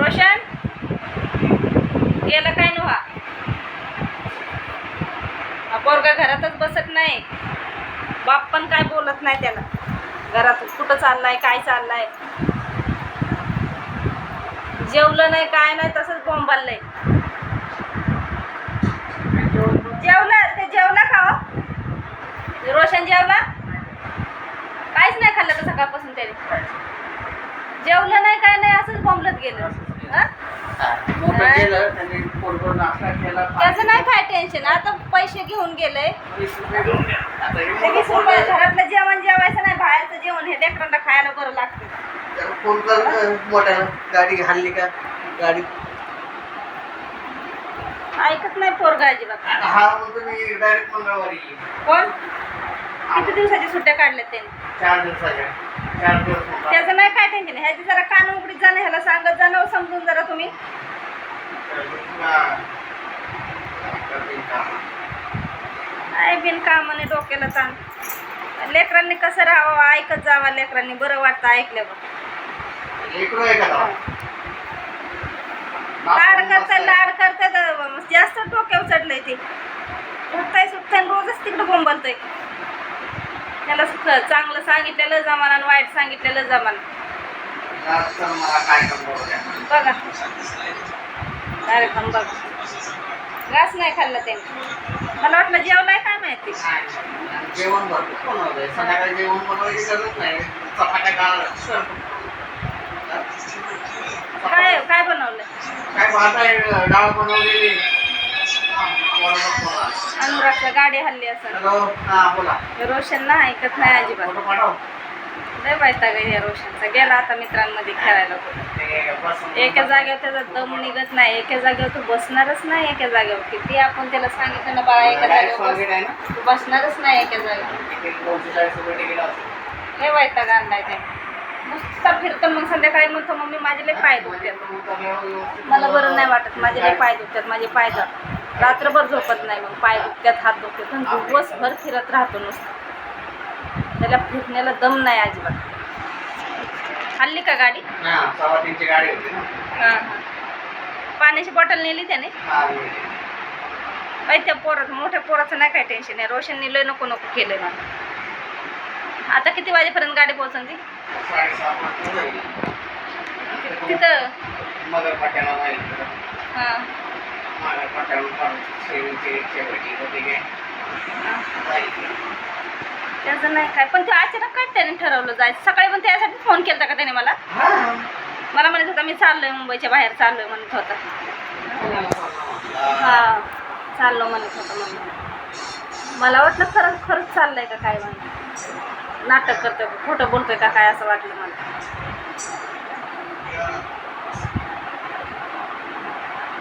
रोशन? गेलं काय नुहा? पोरगा घरातच बसत नाही. बाप पण काय बोलत नाही त्याला. घरात कुठं चाललाय काय चाललाय? जेवलं नाही काय नाही तसंच बोंबाललंय जेवला? ते जेवला खाव हो? रोशन जेवला? काहीच नाही खाल्लं तर सकाळपासून त्याने. जेवलं नाही काय नाही असंच बोंबलत गेलं. मोठं केलं त्यांनी पोटभर नाश्ता केला त्याचं नाही काय टेन्शन आता पैसे घेऊन वीस रुपये फोन घरातलं जेवण जेवायचं नाही बाहेरचं जेवण हे लेकरांना खायला बरं लागतं. फोन कर अं, मोठ्याला गाडी हल्ली का? गाडी. ऐकत नाही पोरगा अजिबात. हा म्हणतो मी डायरेक्ट मंगळवारी येईन. कोण? किती दिवसाच्या सुट्ट्या काढल्या त्याने? चार दिवसाच्या. त्याचं नाही काय टेन्शन ह्याची जरा कान उघडीत जाणं ह्याला सांगत जाणं समजून जरा तुम्ही करते. काय बिनकामाने डोक्याला ताण लेकरांनी कसं राहावं ऐकत जावं लेकरांनी बरं वाटतं ऐकल्यावर? लाड आहे. लाड करताय तर जास्त डोक्यावर चढलंय ते उठताय सुटताय रोजच तिकडं बोंबलतंय त्याला चांगलं सांगितलेलं जमाना आणि वाईट सांगितलेलं जमाना. बघा कार्यक्रम बघा घास नाही खाल्ला त्याने मला वाटलं जेवलाय काय माहिती. जेवण भरपूर बनवलंय संध्याकाळी जेवण बनवायची गरज नाही चपात्या काढ काय काय बनवलं काय भात आहे डाळ बनवलेली. अनुरागला गाडी हल्ली असं हॅलो. हा बोला. रोशन ना ऐकत नाही अजिबात. लय पाहिजे ग या रोशनचा. गेला आता मित्रांमध्ये खेळायला एका जागेवर त्याचा दम निघत नाही. एका जागेवर तू बसणारच नाही एका जागेवर. किती आपण त्याला सांगितलं ना बाळा एका जागेवर. तू बसणारच नाही एका जागेवर. लय वैताग आणलाय ते नुसता फिरतो मग संध्याकाळी म्हणतो मम्मी माझे लय पाय दुखतात. मला बरं नाही वाटत माझे लय पाय दुखतात माझे पाय दुखतात रात्रभर झोपत नाही मग पाय दुखतात हात दुखतात पण दिवसभर फिरत राहतो नुसतं. त्याला फिरण्याला दम नाही अजिबात. हल्ली का गाडी? हा सव्वा तीनची गाडी होती ना. हां हां. पाण्याची बॉटल नेली त्याने. बाई त्या पोराचं मोठ्या पोराचं नाही काय टेन्शन आहे. रोशनने लय नको नको केलंय मला. आता किती वाजेपर्यंत गाडी पोहोचन ती. तिथं? त्याचं नाही काय पण ते अचानक काय त्याने ठरवलं जायचं सकाळी पण त्यासाठी फोन केला का त्याने मला? हा. मला म्हणत होता मी चाललोय मुंबईच्या बाहेर चाललोय म्हणत होता. हा. चाललो म्हणत होता म्हणून. मला वाटलं खरंच खरंच चाललंय का काय म्हणून. नाटक करतोय खोटं बोलतोय का काय असं वाटलं मला.